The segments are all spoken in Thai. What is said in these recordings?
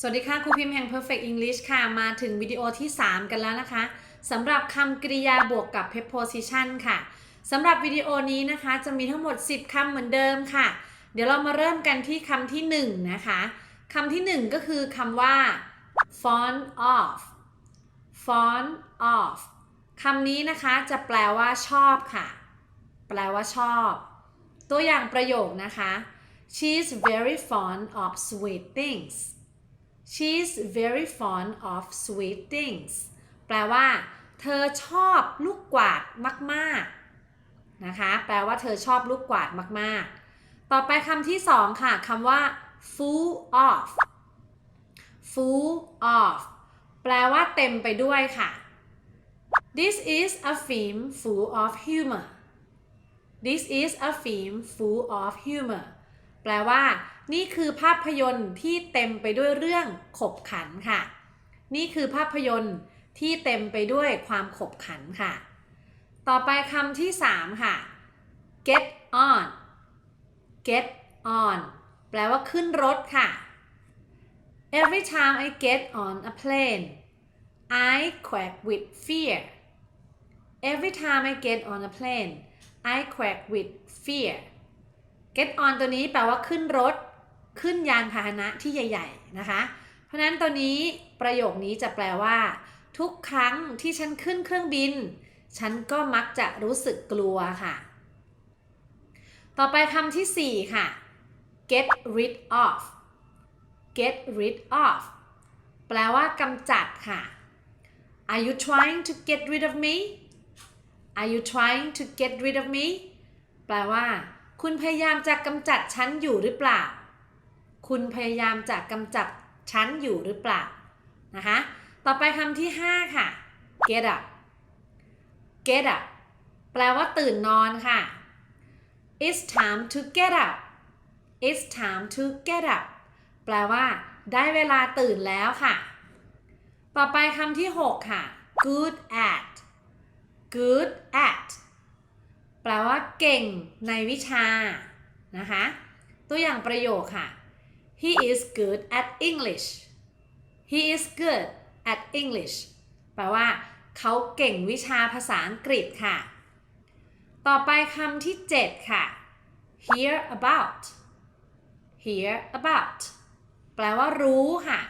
สวัสดีค่ะครูพิมพ์แห่ง Perfect English ค่ะ มาถึงวิดีโอที่ 3 กันแล้วนะคะสำหรับคำกริยาบวกกับ preposition ค่ะสำหรับวิดีโอนี้นะคะ จะมีทั้งหมด 10คำเหมือนเดิมค่ะ เดี๋ยวเรามาเริ่มกันที่คำที่ 1 นะคะคำที่ 1 ก็คือคำว่า fond of fond of คำนี้นะคะจะแปลว่าชอบค่ะ แปลว่าชอบ ตัวอย่างประโยคนะคะ she's very fond of sweet things she's very fond of sweet things แปลว่า เธอชอบลูกกวาดมาก ๆ นะคะ แปลว่าเธอชอบลูกกวาดมาก ๆ ต่อไปคำที่สองค่ะคำว่า full of full of แปลว่าเต็มไปด้วยค่ะ This is a film full of humor This is a film full of humor แปลว่า นี่คือภาพยนตร์ที่เต็มไปด้วยเรื่องขบขันค่ะ นี่คือภาพยนตร์ที่เต็มไปด้วยความขบขันค่ะ ต่อไปคำที่ 3 ค่ะ get on get on แปลว่าขึ้นรถค่ะ Every time I get on a plane I quack with fear Every time I get on a plane I quack with fear get on ตัวนี้แปลว่าขึ้นรถ ขึ้นยานพาหนะที่ใหญ่ ๆ นะคะ เพราะนั้นตัวนี้ประโยคนี้จะแปลว่า ทุกครั้งที่ฉันขึ้นเครื่องบิน ฉันก็มักจะรู้สึกกลัวค่ะ ต่อไปคำที่ 4 ค่ะ get rid of get rid of แปลว่ากำจัดค่ะ Are you trying to get rid of me Are you trying to get rid of me แปลว่า คุณพยายามจะกำจัดฉันอยู่หรือเปล่า คุณพยายามจะกำจัดฉันอยู่หรือเปล่านะคะต่อไปคำที่ 5 ค่ะ get up get up แปลว่าตื่นนอนค่ะ It's time to get up It's time to get up แปลว่า ได้เวลาตื่นแล้วค่ะ ต่อไปคำที่ 6 ค่ะ good at good at แปลว่าเก่งในวิชา นะคะ ตัวอย่างประโยคค่ะ He is good at English He is good at English แปลว่าเขาเก่งวิชาภาษาอังกฤษค่ะ ต่อไปคำที่ 7 ค่ะ hear about hear about แปลว่ารู้ค่ะ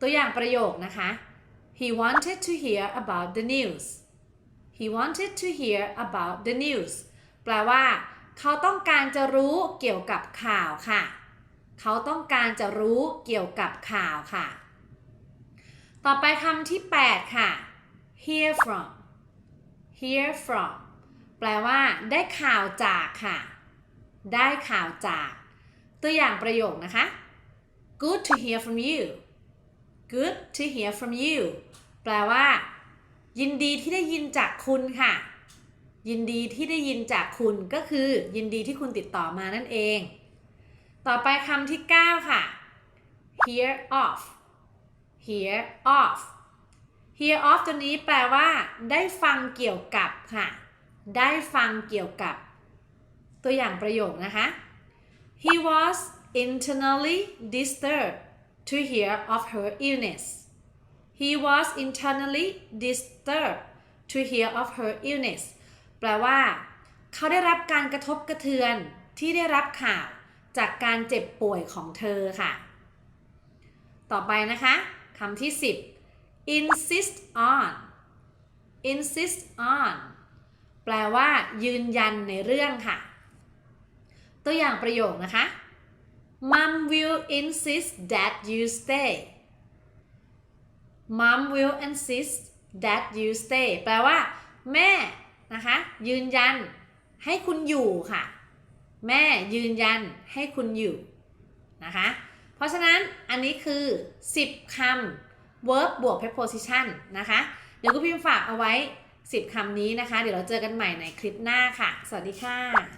ตัวอย่างประโยคนะคะ He wanted to hear about the news He wanted to hear about the news แปลว่า เขาต้องการจะรู้เกี่ยวกับข่าวค่ะ เขาต้องการจะรู้เกี่ยวกับข่าวค่ะ ต่อไปคำที่ 8 ค่ะ hear from hear from แปลว่า ได้ข่าวจากค่ะ ได้ข่าวจาก ตัวอย่างประโยคนะคะ good to hear from you good to hear from you แปลว่า ยินดีที่ได้ยินจากคุณค่ะ ยินดีที่ได้ยินจากคุณก็คือ ยินดีที่คุณติดต่อมานั่นเอง ต่อไปคำที่ 9 ค่ะ hear of hear of hear of ตัวนี้แปลว่า ได้ฟังเกี่ยวกับค่ะ ได้ฟังเกี่ยวกับ ตัวอย่างประโยคนะคะ he was internally disturbed to hear of her illness he was internally disturbed to hear of her illness แปลว่า เขาได้รับการกระทบกระเทือนที่ได้รับข่าวจากการเจ็บป่วยของเธอค่ะ ต่อไปนะคะคำที่ 10 insist on insist on แปลว่ายืนยันในเรื่องค่ะ ตัวอย่างประโยคนะคะ Mom will insist that you stay Mom will insist that you stay แปลว่า แม่นะคะ ยืนยันให้คุณอยู่ค่ะ แม่ยืนยันให้คุณอยู่นะคะ เพราะฉะนั้นอันนี้คือ 10คำ verb บวก preposition นะคะ เดี๋ยวกูพิมพ์ฝากเอาไว้ 10คำนี้นะคะ เดี๋ยวเราเจอกันใหม่ในคลิปหน้าค่ะ สวัสดีค่ะ